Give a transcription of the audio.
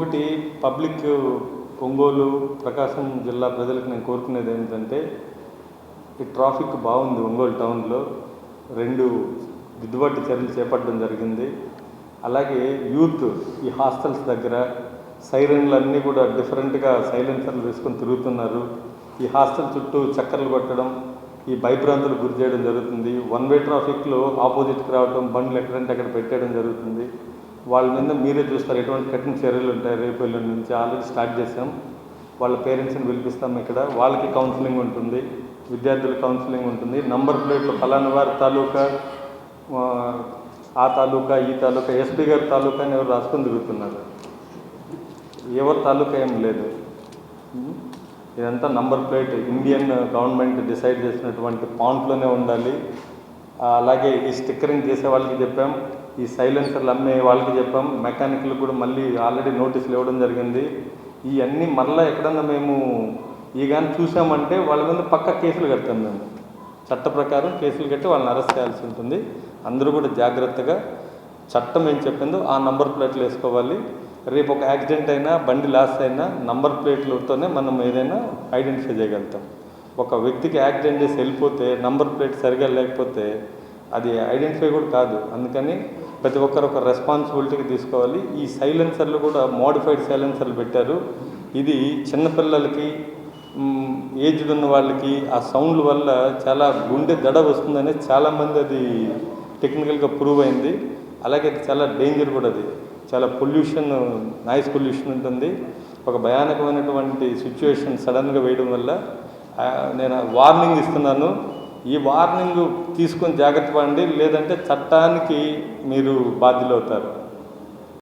ఒకటి పబ్లిక్ ఒంగోలు ప్రకాశం జిల్లా ప్రజలకు నేను కోరుకునేది ఏంటంటే ఈ ట్రాఫిక్ బాగుంది ఒంగోలు టౌన్లో. రెండు దిద్దుబాటు చర్యలు చేపట్టడం జరిగింది. అలాగే యూత్ ఈ హాస్టల్స్ దగ్గర సైరన్లు అన్నీ కూడా డిఫరెంట్గా సైలెన్సర్లు వేసుకొని తిరుగుతున్నారు. ఈ హాస్టల్ చుట్టూ చక్కర్లు కొట్టడం ఈ భయభ్రాంతులకు గురి చేయడం జరుగుతుంది. వన్ వే ట్రాఫిక్లో ఆపోజిట్కి రావడం బండ్లు ఎక్కడంటే అక్కడ పెట్టేయడం జరుగుతుంది. వాళ్ళ మీద మీరే చూస్తారు ఎటువంటి కఠిన చర్యలు ఉంటాయి. రేపు ఎల్లుండి నుంచి ఆల్రెడీ స్టార్ట్ చేసాం వాళ్ళ పేరెంట్స్ని పిలిపిస్తాం ఇక్కడ. వాళ్ళకి కౌన్సిలింగ్ ఉంటుంది. విద్యార్థుల కౌన్సిలింగ్ ఉంటుంది. నంబర్ ప్లేట్లు ఫలానా వారి తాలూకా ఆ, తాలూకా ఈ తాలూకా ఎస్పీ గారి తాలూకా అని ఎవరు రాసుకొని తిరుగుతున్నారు. ఎవరి తాలూకా ఏం లేదు. ఇదంతా number plate. Indian government decide చేసినటువంటి పాంట్లోనే ఉండాలి. అలాగే ఈ స్టిక్కరింగ్ చేసే వాళ్ళకి చెప్పాం. ఈ సైలెన్సర్లు అమ్మే వాళ్ళకి చెప్పాం. మెకానిక్లు కూడా మళ్ళీ ఆల్రెడీ నోటీసులు ఇవ్వడం జరిగింది. ఇవన్నీ మళ్ళీ ఎక్కడన్నా మేము ఈ కానీ చూసామంటే వాళ్ళ మీద పక్క కేసులు కడతాం మేము. చట్ట ప్రకారం కేసులు కట్టి వాళ్ళని అరెస్ట్ చేయాల్సి ఉంటుంది. అందరూ కూడా జాగ్రత్తగా చట్టం ఏం చెప్పిందో ఆ నంబర్ ప్లేట్లు వేసుకోవాలి. రేపు ఒక యాక్సిడెంట్ అయినా బండి లాస్ అయినా నంబర్ ప్లేట్లతోనే మనం ఏదైనా ఐడెంటిఫై చేయగలుగుతాం. ఒక వ్యక్తికి యాక్సిడెంట్ చేసి వెళ్ళిపోతే నంబర్ ప్లేట్ సరిగా లేకపోతే అది ఐడెంటిఫై కూడా కాదు. అందుకని ప్రతి ఒక్కరు ఒక రెస్పాన్సిబిలిటీకి తీసుకోవాలి. ఈ సైలెన్సర్లు కూడా మోడిఫైడ్ సైలెన్సర్లు పెట్టారు. ఇది చిన్నపిల్లలకి ఏజ్డ్ ఉన్న వాళ్ళకి ఆ సౌండ్ల వల్ల చాలా గుండె దడ వస్తుందని చాలామంది అది టెక్నికల్గా ప్రూవ్ అయింది. అలాగే అది చాలా డేంజర్ కూడా అది. చాలా పొల్యూషన్ నాయిస్ పొల్యూషన్ ఉంటుంది. ఒక భయానకమైనటువంటి సిచ్యువేషన్ సడన్గా వేయడం వల్ల నేను వార్నింగ్ ఇస్తున్నాను. ఈ వార్నింగ్ తీసుకొని జాగ్రత్త పడండి లేదంటే చట్టానికి మీరు బాధ్యులవుతారు.